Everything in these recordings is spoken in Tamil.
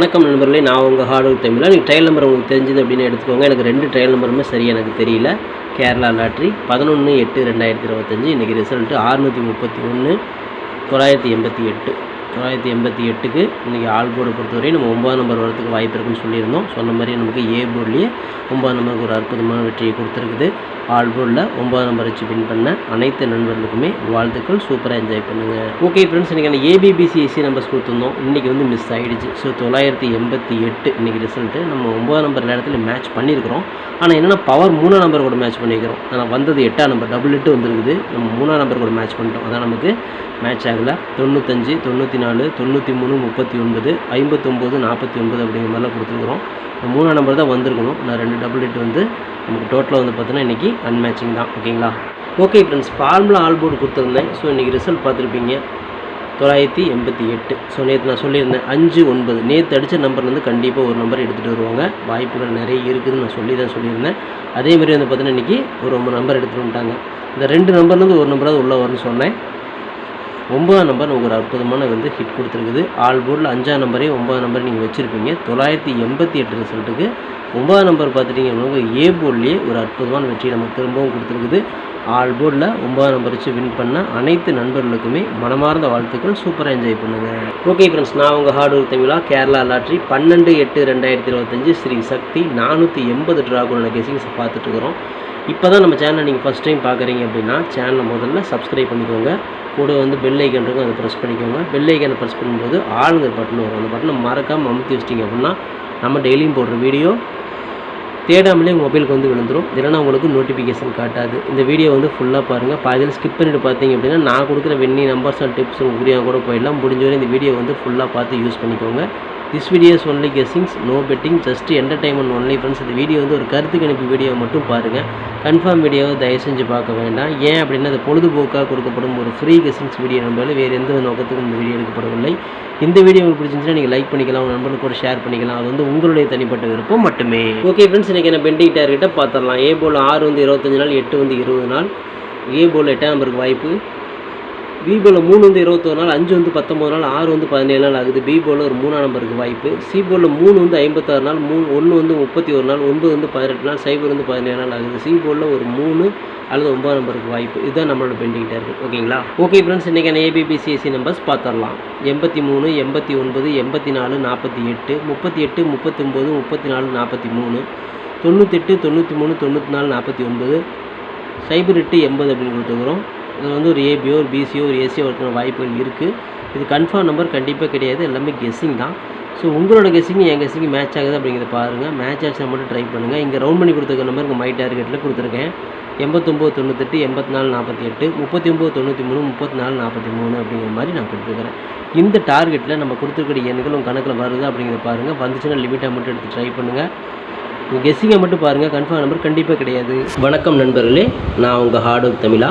வணக்கம் நண்பர்களே நான் உங்கள் ஹார்ட்வேர் தமிழ். எனக்கு ட்ரையல் நம்பர் உங்களுக்கு தெரிஞ்சது அப்படின்னு எடுத்துக்கோங்க. எனக்கு ரெண்டு ட்ரையல் நம்பருமே சரியாக எனக்கு தெரியல. கேரளா லாட்ரி பதினொன்று எட்டு ரெண்டாயிரத்தி இருபத்தஞ்சி. இன்றைக்கி ரிசல்ட்டு அறுநூற்றி முப்பத்தி ஒன்று தொள்ளாயிரத்தி எண்பத்தி எட்டு. தொள்ளாயிரத்தி எண்பத்தி எட்டுக்கு இன்றைக்கி ஆல் போர்டை பொறுத்தவரை நம்ம ஒம்பது நம்பர் வரதுக்கு வாய்ப்பு இருக்குன்னு சொல்லியிருந்தோம். சொன்ன மாதிரி நமக்கு ஏ போர்ட்லேயே ஒம்பது நம்பருக்கு ஒரு அற்புதமான வெற்றியை கொடுத்துருக்குது. ஆல் போர்டில் ஒம்பது நம்பர் வச்சு வின் பண்ண அனைத்து நண்பர்களுக்குமே வாழ்த்துக்கள். சூப்பராக என்ஜாய் பண்ணுங்கள் ஓகே ஃப்ரெண்ட்ஸ் இன்றைக்கி ஏபிபிசிஎஸ்சி நம்பர்ஸ் கொடுத்துருந்தோம். இன்றைக்கி வந்து மிஸ் ஆகிடுச்சு ஸோ தொள்ளாயிரத்தி எண்பத்தி எட்டு இன்றைக்கி ரிசல்ட்டு நம்ம ஒம்பது நம்பர் நேரத்தில் மேட்ச் பண்ணியிருக்கிறோம் ஆனால் என்னென்னா பவர் மூணாம் நம்பர் கூட மேட்ச் பண்ணியிருக்கிறோம் ஆனால் வந்தது எட்டாம் நம்பர் டபுள் எட்டு வந்துருக்குது. நம்ம மூணாம் நம்பர் கூட மேட்ச் பண்ணிட்டோம். அதான் நமக்கு மேட்ச் ஆகலை. தொண்ணூத்தஞ்சு தொண்ணூற்றி நாலு தொண்ணூற்றி மூணு முப்பத்தி ஒன்பது ஐம்பத்தொம்போது நாற்பத்தி ஒன்பது அப்படிங்கிற மாதிரிலாம் கொடுத்துருக்குறோம். இந்த மூணாம் நம்பர் தான் வந்திருக்கணும். நான் ரெண்டு டபுள் எட்டு வந்து நமக்கு டோட்டலாக வந்து பார்த்தீங்கன்னா இன்றைக்கி அன்மேட்சிங் தான். ஓகேங்களா? Okay friends formula all board கொடுத்துருந்தேன். ஸோ இன்றைக்கி ரிசல்ட் பார்த்துருப்பீங்க. தொள்ளாயிரத்தி எண்பத்தி எட்டு. ஸோ நேற்று நான் சொல்லியிருந்தேன் அஞ்சு ஒன்பது. நேற்று அடித்த நம்பர்லேருந்து கண்டிப்பாக ஒரு நம்பர் எடுத்துகிட்டு வருவாங்க. வாய்ப்புகள் நிறைய இருக்குதுன்னு நான் சொல்லி தான் சொல்லியிருந்தேன். அதேமாதிரி வந்து பார்த்தீங்கன்னா இன்றைக்கி ஒரு ரொம்ப நம்பர் எடுத்துகிட்டு வந்துட்டாங்க. இந்த ரெண்டு நம்பர்லேருந்து ஒரு நம்பராவது உள்ளே வரும்னு சொன்னேன். ஒன்பதாம் நம்பர் உங்களுக்கு ஒரு அற்புதமான வந்து ஹிட் கொடுத்துருக்குது. ஆல் போர்டில் அஞ்சாம் நம்பரே ஒன்பதாம் நம்பர் நீங்கள் வச்சுருப்பீங்க. தொள்ளாயிரத்தி எண்பத்தி எட்டு ரிசல்ட்டுக்கு ஒன்பதாம் நம்பர் பார்த்துட்டிங்க அப்படின்னா ஏ போர்ட்லேயே ஒரு அற்புதமான வெற்றி நமக்கு திரும்பவும் கொடுத்துருக்குது. ஆல் போர்டில் ஒன்பதாம் நம்பர் வச்சு வின் பண்ண அனைத்து நண்பர்களுக்குமே மனமார்ந்த வாழ்த்துக்கள். சூப்பராக என்ஜாய் பண்ணுங்கள் ஓகே ஃப்ரெண்ட்ஸ் நான் உங்கள் ஹார்ட் ஒர்க் தமிழா கேரளா லாட்ரி பன்னெண்டு எட்டு ரெண்டாயிரத்தி இருபத்தஞ்சு ஸ்ரீ சக்தி நானூற்றி எண்பது ட்ராகுலான கெசிங்ஸ் பார்த்துட்ருக்குறோம் இப்போ தான் நம்ம சேனலை நீங்கள் ஃபஸ்ட் டைம் பார்க்குறீங்க அப்படின்னா சேனலை முதல்ல சப்ஸ்கிரைப் பண்ணிக்கோங்க. கூட வந்து பெல் ஐக்கன் இருக்கும் அதை ப்ரெஸ் பண்ணிக்கோங்க. பெல் ஐக்கனை ப்ரெஸ் பண்ணும்போது ஆளுங்கிற பட்டன் வரும். அந்த பட்டனை மறக்காமல் அமுத்தி வச்சிட்டிங்க அப்படின்னா நம்ம டெய்லியும் போடுற வீடியோ தேடாமலே உங்கள் மொபைலுக்கு வந்து விழுந்துடும் இல்லைனா உங்களுக்கு நோட்டிஃபிகேஷன் காட்டாது. இந்த வீடியோ வந்து ஃபுல்லாக பாருங்கள் பாதியில் ஸ்கிப் பண்ணிட்டு பார்த்தீங்க அப்படின்னா நான் கொடுக்குற வெண்ணி நம்பர்ஸ் அண்ட் டிப்ஸ் உங்களுக்கு கூட போயிடலாம். முடிஞ்ச வரை இந்த வீடியோ வந்து ஃபுல்லாக பார்த்து யூஸ் பண்ணிக்கோங்க. This videos only guessings no betting just entertainment only friends இந்த வீடியோ வந்து ஒரு கருத்து கணிப்பு வீடியோ மட்டும் பாருங்கள் கன்ஃபார்ம் வீடியோவை தயவு செஞ்சு பார்க்க வேண்டாம். ஏன் அப்படின்னா அது பொழுதுபோக்காக கொடுக்கப்படும் ஒரு ஃப்ரீ கெஸ்ஸிங்ஸ் வீடியோ நம்பளால் வேறு எந்த நோக்கத்துக்கும் இந்த வீடியோ எடுக்கப்படவில்லை. இந்த வீடியோ உங்களுக்கு பிடிச்சிருந்துச்சுன்னா நீங்கள் லைக் பண்ணிக்கலாம் உங்கள் நண்பர்களுக்கு கூட ஷேர் பண்ணிக்கலாம். அது வந்து உங்களுடைய தனிப்பட்ட விருப்பம் மட்டுமே. ஓகே ஃப்ரெண்ட்ஸ் இன்றைக்கி என்ன பெண்டிங் டார்கெட்டை பார்த்துடலாம். ஏ போல் ஆறு வந்து இருபத்தஞ்சு நாள் எட்டு வந்து இருபது நாள். ஏ போல் எட்டாம் நம்பருக்கு வாய்ப்பு. பி போலில் மூணு வந்து இருபத்தொரு நாள் அஞ்சு வந்து பத்தொம்பது நாள் ஆறு வந்து பதினேழு நாள் ஆகுது. பி போலில் ஒரு மூணாம் நம்பருக்கு வாய்ப்பு. சி போலில் மூணு வந்து ஐம்பத்தாறு நாள் மூணு ஒன்று வந்து முப்பத்தி ஒரு நாள் ஒன்பது வந்து பதினெட்டு நாள் சைபர் வந்து பதினேழு நாள் ஆகுது. சி போலில் ஒரு மூணு அல்லது ஒன்பது நம்பருக்கு வாய்ப்பு. இதுதான் நம்மளோட பெண்டிங் டார்கெட் ஓகேங்களா? ஓகே ஃப்ரெண்ட்ஸ் இன்றைக்கான ஏபிபிசிஎஸ்சி நம்பர்ஸ் பார்த்துடலாம் எண்பத்தி மூணு எண்பத்தி ஒன்பது எண்பத்தி நாலு நாற்பத்தி எட்டு முப்பத்தி எட்டு முப்பத்தொம்போது முப்பத்தி நாலு நாற்பத்தி மூணு தொண்ணூத்தெட்டு தொண்ணூற்றி மூணு தொண்ணூற்றி நாலு நாற்பத்தி ஒன்பது சைபர் எட்டு எண்பது அப்படின்னு கொடுத்துக்கிறோம் இது வந்து ஒரு ஏபியோ ஒரு பிசியோ ஒரு ஏசியோ இருக்கிற வாய்ப்புகள் இருக்குது இது கன்ஃபார்ம் நம்பர் கண்டிப்பாக கிடையாது. எல்லாமே கெஸ்ஸிங் தான். ஸோ உங்களோட கெஸ்ஸிங் என் கெஸ்ஸிங் மேட்ச் ஆகுது அப்படிங்கிறத பாருங்கள் மேட்ச் ஆச்சுனா மட்டும் ட்ரை பண்ணுங்கள் இங்கே ரவுண்ட் பண்ணி கொடுத்துருக்க நம்பர் இங்கே மை டார்கெட்டில் கொடுத்துருக்கேன். எண்பத்தொம்போது தொண்ணூத்தெட்டு எண்பத்தி நாலு நாற்பத்தி எட்டு முப்பத்தி ஒம்பது தொண்ணூற்றி மூணு முப்பத்தி நாலு நாற்பத்தி மூணு அப்படிங்கிற மாதிரி நான் கொடுத்துருக்குறேன். இந்த டார்கெட்டில் நம்ம கொடுத்துருக்கிற எண்கள் உங்கள் கணக்கில் வருது அப்படிங்கிறத பாருங்கள் வந்துச்சுன்னா லிமிட்டாக மட்டும் எடுத்து ட்ரை பண்ணுங்கள் கெஸ்ஸிங்கை மட்டும் பாருங்கள் கன்ஃபார்ம் நம்பர் கண்டிப்பாக கிடையாது. வணக்கம் நண்பர்களே. நான் உங்கள் ஹார்ட் ஒர்க் தமிழா.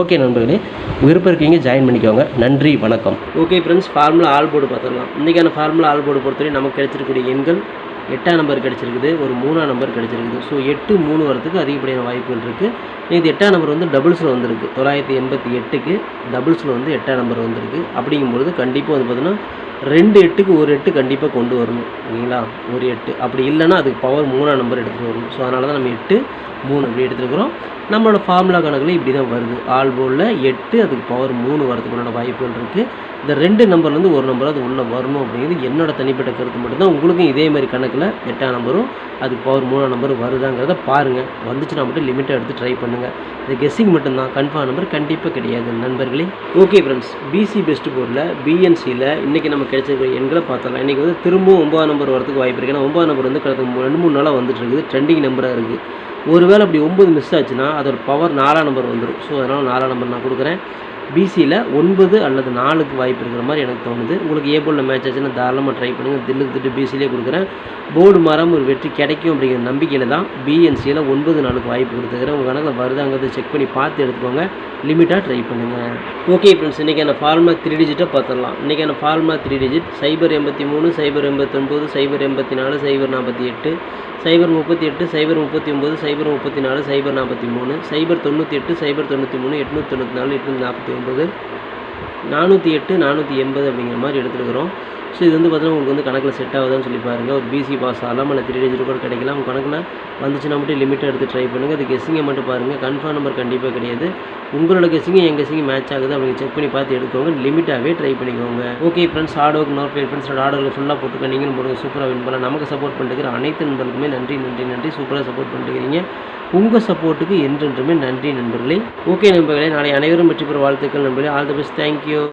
ஓகே நண்பர்களே விருப்பம் இருக்கீங்க ஜாயின் பண்ணிக்கோங்க. நன்றி வணக்கம். Okay friends formula all board பார்த்துடலாம். இன்றைக்கான ஃபார்முலா ஆல் போர்டு பொறுத்தவரை நமக்கு கிடைச்சிருக்கக்கூடிய எண்கள் எட்டாம் நம்பர் கிடச்சிருக்குது ஒரு மூணாம் நம்பர் கிடச்சிருக்குது. ஸோ எட்டு மூணு வரத்துக்கு அதிகப்படியான வாய்ப்புகள் இருக்குது இது எட்டாம் நம்பர் வந்து டபுள்ஸில் வந்திருக்கு. தொள்ளாயிரத்தி எண்பத்தி எட்டுக்கு டபுள்ஸில் வந்து எட்டாம் நம்பர் வந்திருக்கு. அப்படிங்கும்பொழுது கண்டிப்பாக வந்து பார்த்தீங்கன்னா ரெண்டு எட்டுக்கு ஒரு எட்டு கண்டிப்பாக கொண்டு வரணும் ஓகேங்களா ஒரு எட்டு. அப்படி இல்லைன்னா அதுக்கு பவர் மூணாம் நம்பர் எடுத்துகிட்டு வரணும். ஸோ அதனால தான் நம்ம எட்டு மூணு அப்படி எடுத்துருக்குறோம். நம்மளோட ஃபார்முலா கணக்கில் இப்படி தான் வருது. ஆல் போலில் எட்டு அதுக்கு பவர் மூணு வரதுக்குண்டான வாய்ப்புகள் இருக்குது இந்த ரெண்டு நம்பர்லேருந்து ஒரு நம்பர் அது உள்ளே வரணும் அப்படிங்கிறது என்னோட தனிப்பட்ட கருத்து மட்டும்தான். உங்களுக்கும் இதே மாதிரி கணக்கில் எட்டாம் நம்பரும் அதுக்கு பவர் மூணாம் நம்பர் வருதாங்கிறத பாருங்கள் வந்துச்சுன்னா மட்டும் லிமிட்டாக எடுத்து ட்ரை பண்ணுங்கள் இது கெஸ்ஸிங் மட்டும்தான். கன்ஃபார்ம் நம்பர் கண்டிப்பாக கிடையாது நண்பர்களே. ஓகே ஃப்ரெண்ட்ஸ் பிசி பெஸ்ட் போர்டில் பிஎன்சியில் இன்றைக்கி நம்ம கிடைச்சிருக்க எண்களை பார்த்தலாம். இன்றைக்கி வந்து திரும்பவும் ஒன்பதாம் நம்பர் வரதுக்கு வாய்ப்பு இருக்குது ஏன்னா ஒன்பதாம் நம்பர் வந்து கடந்த ரெண்டு மூணு நாளாக வந்துட்டு இருக்குது. ட்ரெண்டிங் நம்பராக இருக்குது ஒருவேளை அப்படி ஒம்பது மிஸ் ஆச்சுன்னா அதோட பவர் நாலாம் நம்பர் வந்துடும் ஸோ அதனால் நாலாம் நம்பர் நான் கொடுக்குறேன். பிசியில் ஒன்பது அல்லது நாலுக்கு வாய்ப்பு இருக்கிற மாதிரி எனக்கு தோணுது. உங்களுக்கு ஏ மேட்ச் ஆச்சுன்னா தாராளமாக ட்ரை பண்ணுங்கள் தில்லுக்கு திட்டு பிசிலே கொடுக்குறேன். போர்டு மரம் ஒரு வெற்றி கிடைக்கும் அப்படிங்கிற நம்பிக்கையில் தான் பிஎன்சியில் ஒன்பது நாளுக்கு வாய்ப்பு கொடுத்துக்கிறேன் உங்கள் கணக்கில் வருதாங்கிறத செக் பண்ணி பார்த்து எடுத்துக்கோங்க. லிமிட்டாக ட்ரை பண்ணுங்கள் ஓகே ஃப்ரெண்ட்ஸ் இன்றைக்கான ஃபார்முலா த்ரீ டிஜிட்டாக பார்த்துடலாம். இன்றைக்கான ஃபார்முலா த்ரீ டிஜிட் சைபர் எண்பத்தி மூணு சைபர் எண்பத்தொம்போது சைபர் எண்பத்தி நாலு சைபர் நாற்பத்தி எட்டு சைபர் முப்பத்தி எட்டு சைபர் முப்பத்தி ஒம்பது சைபர் முப்பத்தி நாலு சைபர் நாற்பத்தி மூணு சைபர் தொண்ணூற்றி எட்டு சைபர் தொண்ணூற்றி மூணு எட்நூற்றி தொண்ணூற்றி நாலு எட்நூற்றி நாற்பத்தி ஒம்பது நானூற்றி எட்டு நானூற்றி எண்பது அப்படிங்கிற மாதிரி எடுத்துருக்குறோம். ஸோ இது வந்து பார்த்தீங்கன்னா உங்களுக்கு வந்து கணக்கில் செட் ஆகுதான்னு சொல்லி பாருங்கள் ஒரு பிசி பாஸ் ஆகலாம் இல்லை த்ரீ டேஜ் கூட கிடைக்கலாம். உங்கள் கணக்கில் வந்துச்சுன்னா மட்டும் லிமிட்டாக எடுத்து ட்ரை பண்ணுங்கள் அது கெஸ்ஸிங்கை மட்டும் பாருங்கள் கன்ஃபார்ம் நம்பர் கண்டிப்பாக கிடையாது. உங்களோட கெஸ்ஸிங்கும் என் கெஸ்ஸிங்கும் மேட்ச் ஆகுது அப்படின்னு செக் பண்ணி பார்த்து எடுக்கோங்க லிமிட்டாகவே ட்ரை பண்ணிக்கோங்க. Okay friends hard work note five ஃப்ரெண்ட்ஸோட ஹார்ட் ஃபுல்லாக போட்டுக்க நீங்களும் போடுங்க. சூப்பராக வின் பண்ணலாம். நமக்கு சப்போர்ட் பண்ணிட்டு அனைத்து நண்பர்களுக்குமே நன்றி நன்றி நன்றி. சூப்பராக சப்போர்ட் பண்ணிருக்கிறீங்க உங்கள் சப்போர்ட்டுக்கு என்றென்றுமே நன்றி நண்பர்களே. ஓகே நண்பர்களே நாளை அனைவரும் வெற்றி பெற வாழ்த்துக்கள் நண்பர்களே. All the best thank you